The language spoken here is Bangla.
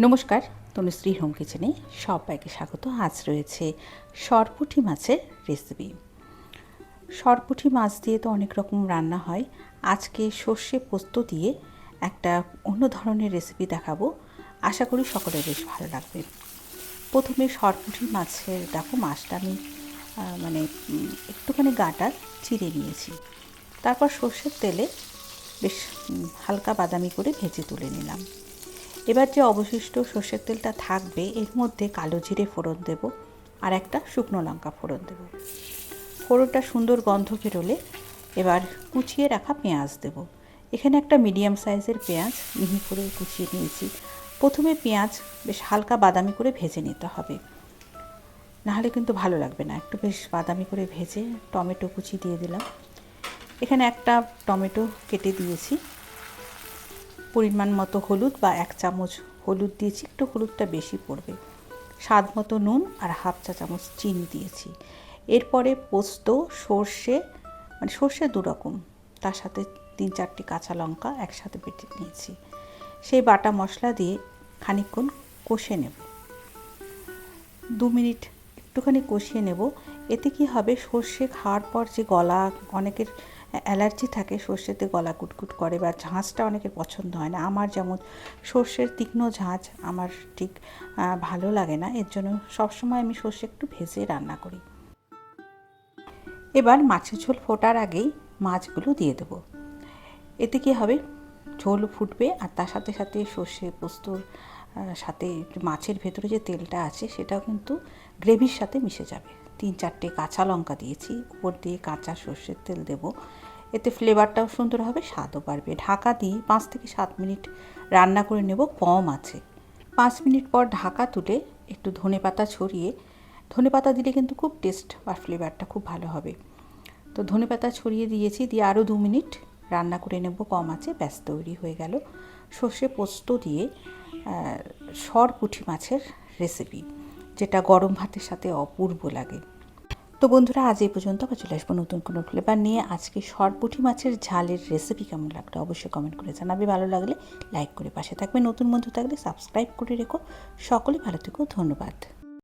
নমস্কার তনুশ্রী হোম কিচেনে সবাইকে স্বাগত। আজ রয়েছে সরপুঁটি মাছের রেসিপি সরপুঁটি মাছ দিয়ে তো অনেক রকম রান্না হয়। আজকে সর্ষে পোস্ত দিয়ে একটা অন্য ধরনের রেসিপি দেখাবো। আশা করি সকলের বেশ ভালো লাগবে। প্রথমে সরপুঁটি মাছের, দেখো মাছটা আমি মানে একটুখানি গাটা চিড়ে নিয়েছি। তারপর সর্ষের তেলে বেশ হালকা বাদামি করে ভেজে তুলে নিলাম। এবার যে অবশিষ্ট সর্ষের তেলটা থাকবে, এর মধ্যে কালো জিরে ফোড়ন দেব আর একটা শুকনো লঙ্কা ফোড়ন দেব। ফোড়নটা সুন্দর গন্ধ বেরোলে এবার কুচিয়ে রাখা পেঁয়াজ দেব। এখানে একটা মিডিয়াম সাইজের পেঁয়াজ মিহি করে কুচিয়ে নিয়েছি। প্রথমে পেঁয়াজ বেশ হালকা বাদামি করে ভেজে নিতে হবে। নাহলে কিন্তু ভালো লাগবে না, একটু বেশ বাদামি করে ভেজে টমেটো কুচি দিয়ে দিলাম। এখানে একটা টমেটো কেটে দিয়েছি। পরিমাণ মতো হলুদ বা এক চামচ হলুদ দিয়েছি, একটু হলুদটা বেশি পড়বে। স্বাদ মতো নুন আর হাফ চা চামচ চিনি দিয়েছি। এরপরে পোস্ত, সর্ষে মানে সর্ষে দু রকম, তার সাথে তিন চারটি কাঁচা লঙ্কা একসাথে বেটে নিয়েছি। সেই বাটা মশলা দিয়ে খানিকক্ষণ কষে নেব। দু মিনিট একটুখানি কষিয়ে নেব। এতে কি হবে? সর্ষে খাওয়ার পর যে গলা, অনেকের অ্যালার্জি থাকে, সর্ষেতে গলা কুটকুট করে বা ঝাঁঝটা অনেকের পছন্দ হয় না। আমার যেমন সর্ষের তীক্ষ্ণ ঝাঁঝ আমার ঠিক ভালো লাগে না। এর জন্য সবসময় আমি সর্ষে একটু ভেজে রান্না করি। এবার মাছের ঝোল ফোটার আগেই মাছগুলো দিয়ে দেবো। এতে কী হবে? ঝোল ফুটবে আর তার সাথে সাথে সর্ষে পোস্তর সাথে মাছের ভেতরে যে তেলটা আছে সেটাও কিন্তু গ্রেভির সাথে মিশে যাবে। তিন চারটে কাঁচা লঙ্কা দিয়েছি, উপর দিয়ে কাঁচা সর্ষের তেল দেবো। এতে ফ্লেভারটাও সুন্দর হবে, স্বাদও বাড়বে। ঢাকা দিয়ে পাঁচ থেকে সাত মিনিট রান্না করে নেব, কম আছে। পাঁচ মিনিট পর ঢাকা তুলে একটু ধনে পাতা ছড়িয়ে, ধনে পাতা দিলে কিন্তু খুব টেস্ট বা ফ্লেভারটা খুব ভালো হবে। তো ধনে পাতা ছড়িয়ে দিয়েছি, দিয়ে আরও দু মিনিট রান্না করে নেব, কম আছে, ব্যাস তৈরি হয়ে গেল। সর্ষে পোস্ত দিয়ে সর পুঁটি মাছের রেসিপি যেটা গরম ভাতের সাথে অপূর্ব লাগে। তো বন্ধুরা, আজ এই পর্যন্ত আবার চলে আসব নতুন কোনো ফ্লেভার নিয়ে। আজকে সরপুঁটি মাছের ঝালের রেসিপি কেমন লাগল অবশ্যই কমেন্ট করে জানাবে। ভালো লাগলে লাইক করে পাশে থাকবে। নতুন বন্ধু থাকলে সাবস্ক্রাইব করে রেখো। সকলে ভালো থেকো। ধন্যবাদ।